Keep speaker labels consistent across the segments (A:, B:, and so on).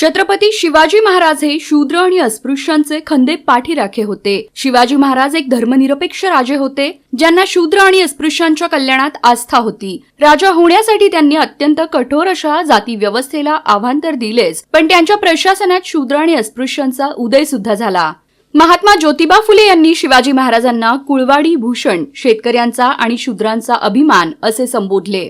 A: छत्रपती शिवाजी महाराज हे शूद्र आणि अस्पृश्यांचे खंदे पाठीराखे होते. शिवाजी महाराज एक धर्मनिरपेक्ष राजे होते ज्यांना शूद्र आणि अस्पृश्यांच्या कल्याणात आस्था होती. राजा होण्यासाठी त्यांनी अत्यंत कठोर अशा जाती व्यवस्थेला आव्हान तर दिलेच पण त्यांच्या प्रशासनात शूद्र आणि अस्पृश्यांचा उदय सुद्धा झाला. महात्मा ज्योतिबा फुले यांनी शिवाजी महाराजांना कुळवाडी भूषण शेतकऱ्यांचा आणि शूद्रांचा अभिमान असे संबोधले.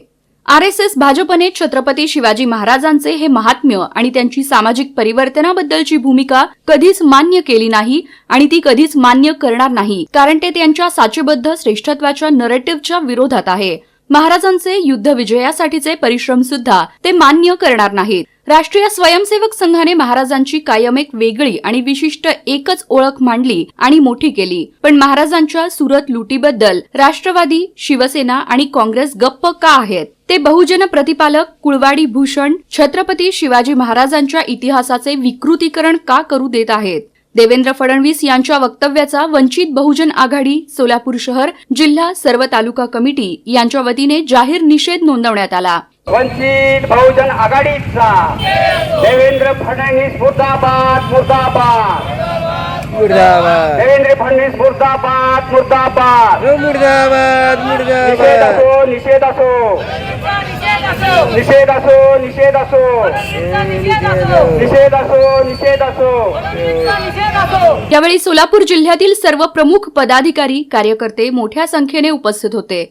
A: आर एस एस भाजपने छत्रपती शिवाजी महाराजांचे हे महात्म्य आणि त्यांची सामाजिक परिवर्तनाबद्दलची भूमिका कधीच मान्य केली नाही आणि ती कधीच मान्य करणार नाही कारण ते त्यांच्या साचेबद्ध श्रेष्ठत्वाच्या नरेटिव्हच्या विरोधात आहे. महाराजांचे युद्ध विजयासाठीचे परिश्रम सुद्धा ते मान्य करणार नाहीत. राष्ट्रीय स्वयंसेवक संघाने महाराजांची कायम एक वेगळी आणि विशिष्ट एकच ओळख मांडली आणि मोठी केली. पण महाराजांच्या सुरत लुटीबद्दल राष्ट्रवादी शिवसेना आणि काँग्रेस गप्प का आहेत? ते बहुजन प्रतिपालक कुळवाडी भूषण छत्रपती शिवाजी महाराजांच्या इतिहासाचे विकृतीकरण का करू देत आहेत? देवेंद्र फडणवीस यांच्या वक्तव्याचा वंचित बहुजन आघाडी सोलापूर शहर जिल्हा सर्व तालुका कमिटी यांच्या वतीने जाहीर निषेध नोंदवण्यात आला.
B: वंचित बहुजन आघाडीचा देवेंद्र फडणवीस मुर्दाबाद मुर्दाबाद.
C: मुर्दाबाद.
B: देवेंद्र फडणवीस मुर्दाबाद मुर्दाबाद.
C: मुर्दाबाद
B: निषेध
C: मुर्दाबाद
B: असो निषेध असो. निषेध असो निषेध असो. निषेध असो. निषेध असो
A: यावेळी सोलापूर जिल्ह्यातील सर्व प्रमुख पदाधिकारी कार्यकर्ते मोठ्या संख्येने उपस्थित होते.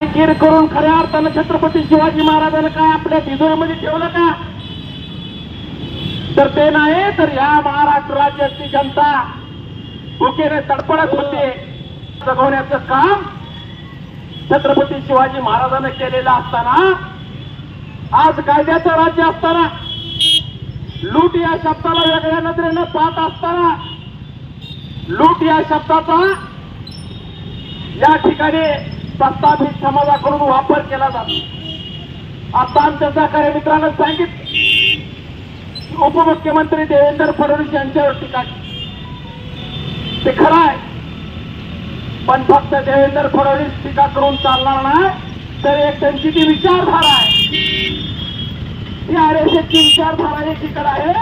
B: कीर करून खऱ्या अर्थानं छत्रपती शिवाजी महाराजांना काय आपल्या तिजोरीमध्ये ठेवलं का? तर ते नाही तर या महाराष्ट्र राज्याची जनता भुकेने तडपडत होते. जगवण्याचं काम छत्रपती शिवाजी महाराजांनी केलेलं असताना आज कायद्याचं राज्य असताना लूट या शब्दाला वेगळ्या नजरेनं पाहत असताना लूट या शब्दाचा या ठिकाणी प्रस्तावित समाजाकडून वापर केला जातो. आता आमच्या सहकारी मित्रांनो सांगितलं. उपमुख्यमंत्री देवेंद्र फडणवीस यांच्यावर टीका ते खरं आहे. पण फक्त देवेंद्र फडणवीस टीका करून चालणार नाही. तर एक त्यांची ती विचारधारा आहे. ती आर एस एसची विचारधारा एकीकडे आहे.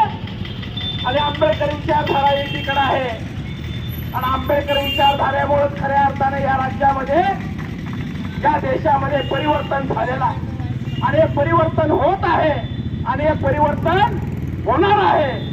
B: आणि आंबेडकर विचारधारा एकीकडे आहे. आणि आंबेडकर विचारधारेमुळे खऱ्या अर्थाने या राज्यामध्ये या देशामध्ये परिवर्तन झालेलं आहे. आणि हे परिवर्तन होत आहे. आणि हे परिवर्तन होणार आहे.